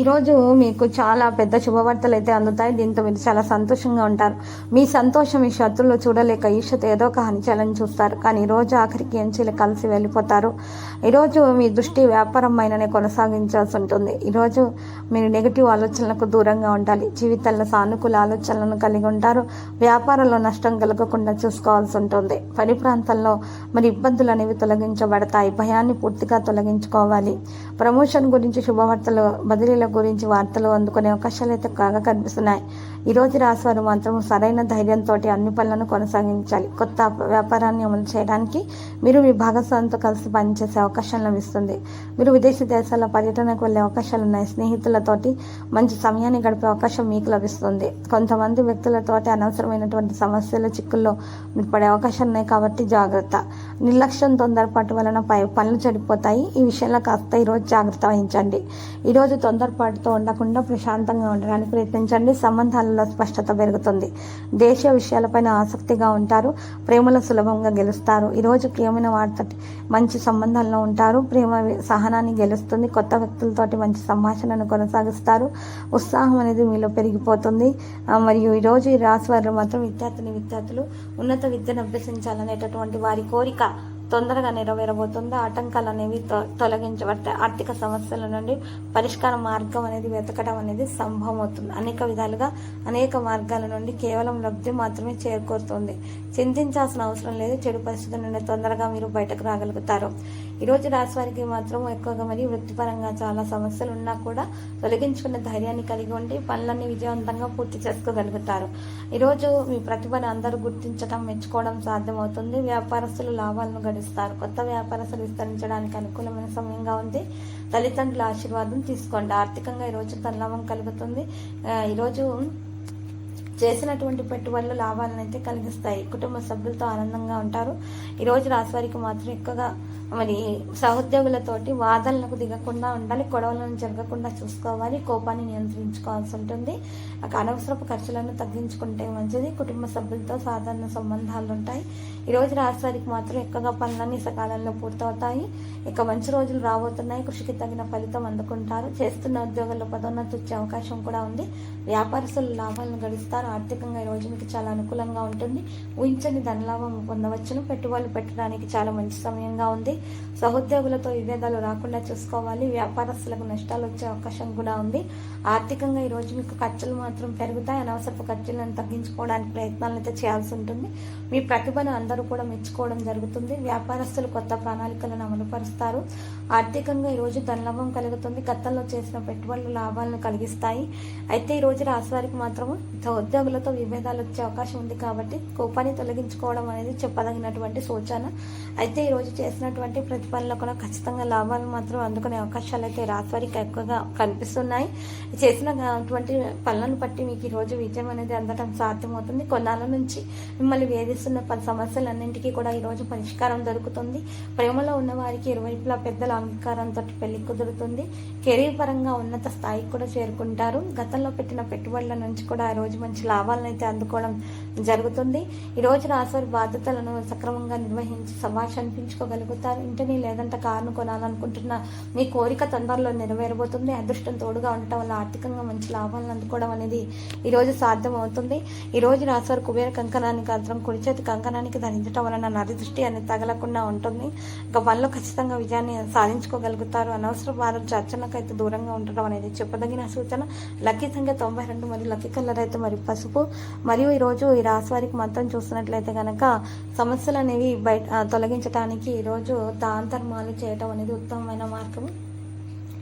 ఈరోజు మీకు చాలా పెద్ద శుభవార్తలు అయితే అందుతాయి. దీంతో మీరు చాలా సంతోషంగా ఉంటారు. మీ సంతోషం ఈ శత్రులు చూడలేక ఈషతో ఏదో ఒక హాని చూస్తారు. కానీ ఈరోజు ఆఖరికి ఎంచీలు కలిసి వెళ్ళిపోతారు. ఈరోజు మీ దృష్టి వ్యాపారం పైననే కొనసాగించాల్సి ఉంటుంది. ఈరోజు మీరు నెగిటివ్ ఆలోచనలకు దూరంగా ఉండాలి. జీవితంలో సానుకూల ఆలోచనలను కలిగి ఉంటారు. వ్యాపారంలో నష్టం కలగకుండా చూసుకోవాల్సి ఉంటుంది. పని ప్రాంతంలో మరి ఇబ్బందులు అనేవి తొలగించబడతాయి. భయాన్ని పూర్తిగా తొలగించుకోవాలి. ప్రమోషన్ గురించి శుభవార్తలు బదిలీల గురించి వార్తలు అందుకునే అవకాశాలు అయితే కాగా కనిపిస్తున్నాయి. ఈ రోజు రాశివారు మాత్రం సరైన ధైర్యంతో అన్ని పనులను కొనసాగించాలి. కొత్త వ్యాపారాన్ని అమలు చేయడానికి మీరు మీ భాగస్వామితో కలిసి పనిచేసే అవకాశం లభిస్తుంది. మీరు విదేశీ దేశాల పర్యటనకు వెళ్ళే అవకాశాలు ఉన్నాయి. స్నేహితులతోటి మంచి సమయాన్ని గడిపే అవకాశం మీకు లభిస్తుంది. కొంతమంది వ్యక్తులతోటి అనవసరమైనటువంటి సమస్యలు చిక్కుల్లో మీరు పడే అవకాశాలు ఉన్నాయి కాబట్టి జాగ్రత్త. నిర్లక్ష్యం తొందరపాటు వలన పై పనులు చెడిపోతాయి. ఈ విషయంలో కాస్త ఈరోజు జాగ్రత్త వహించండి. ఈరోజు తొందరపాటుతో ఉండకుండా ప్రశాంతంగా ఉండడానికి ప్రయత్నించండి. సంబంధాలలో స్పష్టత పెరుగుతుంది. దేశీయ విషయాలపైన ఆసక్తిగా ఉంటారు. ప్రేమలో సులభంగా గెలుస్తారు. ఈరోజు ప్రియమైన వారితో మంచి సంబంధాల్లో ఉంటారు. ప్రేమ సహనాన్ని గెలుస్తుంది. కొత్త వ్యక్తులతోటి మంచి సంభాషణను కొనసాగిస్తారు. ఉత్సాహం అనేది మీలో పెరిగిపోతుంది. మరియు ఈరోజు ఈ రాశి వారు మాత్రం విద్యార్థిని విద్యార్థులు ఉన్నత విద్యను అభ్యసించాలనేటటువంటి వారి కోరిక తొందరగా నెరవేరబోతుంది? ఆటంకాలు అనేవి తొ- తొలగించబడతాయి. ఆర్థిక సమస్యల నుండి పరిష్కార మార్గం అనేది వెతకడం అనేది సంభవం అవుతుంది అనేక విధాలుగా అనేక మార్గాల నుండి కేవలం లబ్ధి మాత్రమే చేకూరుతుంది. చింతించాల్సిన అవసరం లేదు. చెడు పరిస్థితుల నుండి తొందరగా మీరు బయటకు రాగలుగుతారు. ఈరోజు రాశి వారికి మాత్రం ఎక్కువగా మరి వృత్తిపరంగా చాలా సమస్యలు ఉన్నా కూడా తొలగించుకునే ధైర్యాన్ని కలిగి ఉండి పనులన్నీ విజయవంతంగా పూర్తి చేసుకోగలుగుతారు. ఈరోజు మీ ప్రతిభను అందరూ గుర్తించడం మెచ్చుకోవడం సాధ్యమవుతుంది. వ్యాపారస్తులు లాభాలను గడిస్తారు. కొత్త వ్యాపారస్తులు విస్తరించడానికి అనుకూలమైన సమయంగా ఉంది. తల్లిదండ్రుల ఆశీర్వాదం తీసుకోండి. ఆర్థికంగా ఈరోజు తనలాభం కలుగుతుంది. ఈరోజు చేసినటువంటి పెట్టుబడులు లాభాలను అయితే కలిగిస్తాయి. కుటుంబ సభ్యులతో ఆనందంగా ఉంటారు. ఈరోజు రాశివారికి మాత్రం ఎక్కువగా మరి సహోద్యోగులతోటి వాదనలకు దిగకుండా ఉండాలి గొడవలను జరగకుండా చూసుకోవాలి కోపాన్ని నియంత్రించుకోవాల్సి ఉంటుంది. ఆ అనవసరపు ఖర్చులను తగ్గించుకుంటే మంచిది. కుటుంబ సభ్యులతో సాధారణ సంబంధాలు ఉంటాయి. ఈరోజు రాశివారికి మాత్రం ఎక్కువగా పనులన్నీ సకాలంలో పూర్తవుతాయి. ఇక మంచి రోజులు రాబోతున్నాయి. కృషికి తగిన ఫలితం అందుకుంటారు. చేస్తున్న ఉద్యోగాల్లో పదోన్నతి వచ్చే అవకాశం కూడా ఉంది. వ్యాపారస్తులు లాభాలను గడిస్తారు. ఆర్థికంగా ఈ రోజు మీకు చాలా అనుకూలంగా ఉంటుంది. ఊహించని ధనలాభం పొందవచ్చును. పెట్టుబడులు పెట్టడానికి చాలా మంచి సమయంగా ఉంది. సహోద్యోగులతో విభేదాలు రాకుండా చూసుకోవాలి. వ్యాపారస్తులకు నష్టాలు వచ్చే అవకాశం కూడా ఉంది. ఆర్థికంగా ఈ రోజు మీకు ఖర్చులు మాత్రం పెరుగుతాయి. అనవసరపు ఖర్చులను తగ్గించుకోవడానికి ప్రయత్నాలు అయితే చేయాల్సి ఉంటుంది. మీ ప్రతిభను అందరూ కూడా మెచ్చుకోవడం జరుగుతుంది. వ్యాపారస్తులు కొత్త ప్రణాళికలను అమలుపరుస్తారు. ఆర్థికంగా ఈ రోజు ధనలాభం కలుగుతుంది. గతంలో చేసిన పెట్టుబడులు లాభాలను కలిగిస్తాయి. అయితే ఈ రోజు రాశివారికి మాత్రం ఉద్యోగులతో విభేదాలు వచ్చే అవకాశం ఉంది కాబట్టి కోపాన్ని తొలగించుకోవడం అనేది చెప్పదగినటువంటి సూచన. అయితే ఈ రోజు చేసినటువంటి ప్రతిఫలంలో కూడా ఖచ్చితంగా లాభాలు మాత్రం అందుకునే అవకాశాలు అయితే రాశివారికి ఎక్కువగా కనిపిస్తున్నాయి. చేసినటువంటి పనులను బట్టి మీకు ఈ రోజు విజయం అనేది అందడం సాధ్యమవుతుంది. కొన్నాళ్ళ నుంచి మిమ్మల్ని వేధిస్తున్న పలు సమస్యలన్నింటికీ కూడా ఈ రోజు పరిష్కారం దొరుకుతుంది. ప్రేమలో ఉన్న వారికి ఇరువైపులా పెద్దల అంగీకారంతో పెళ్ళి కుదురుతుంది. కెరీర్ పరంగా ఉన్నత స్థాయికి కూడా చేరుకుంటారు. గతంలో పెట్టిన పెట్టుబడుల నుంచి కూడా ఆ రోజు మంచి లాభాలను అయితే అందుకోవడం జరుగుతుంది. ఈ రోజు బాధ్యతలను సక్రమంగా నిర్వహించి సభాష అనిపించుకోగలుగుతారు ఇంటిని లేదంటే కారును కొనాలనుకుంటున్న మీ కోరిక తొందరలో నెరవేరబోతుంది. అదృష్టం తోడుగా ఉండటం వల్ల ఆర్థికంగా మంచి లాభాలను అందుకోవడం అనేది ఈరోజు సాధ్యం అవుతుంది ఈరోజు రాశివారు కుబేర కంకణానికి అర్థం కుడి చేతి కంకణానికి ధరించడం వలన నరి దృష్టి అనేది తగలకుండా ఉంటుంది. ఇక పనిలో ఖచ్చితంగా విజయాన్ని సాధించుకోగలుగుతారు. అనవసర వారు చర్చలకు అయితే దూరంగా ఉండటం అనేది చెప్పదగిన సూచన. లక్కీ సంఖ్య తొంభై రెండు మరియు లక్కీ కలర్ అయితే మరి పసుపు. మరియు ఈరోజు ఈ రాశి వారికి మొత్తం చూస్తున్నట్లయితే కనుక సమస్యలు అనేవి బయట తొలగించడానికి ఈరోజు దాంతర్మాలు చేయటం అనేది ఉత్తమమైన మార్గం.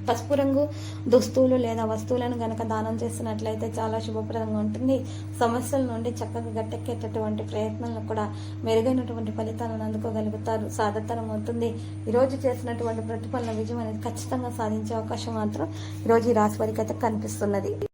పసుపు రంగు దుస్తువులు లేదా వస్తువులను గనక దానం చేసినట్లయితే చాలా శుభప్రదంగా ఉంటుంది. సమస్యల నుండి చక్కగా గట్టెక్కేటటువంటి ప్రయత్నాలను కూడా మెరుగైనటువంటి ఫలితాలను అందుకోగలుగుతారు. సాధతరం అవుతుంది. ఈరోజు చేసినటువంటి ప్రతిఫలన విజయం అనేది ఖచ్చితంగా సాధించే అవకాశం మాత్రం ఈరోజు ఈ రాశి వారికి అయితే కనిపిస్తున్నది.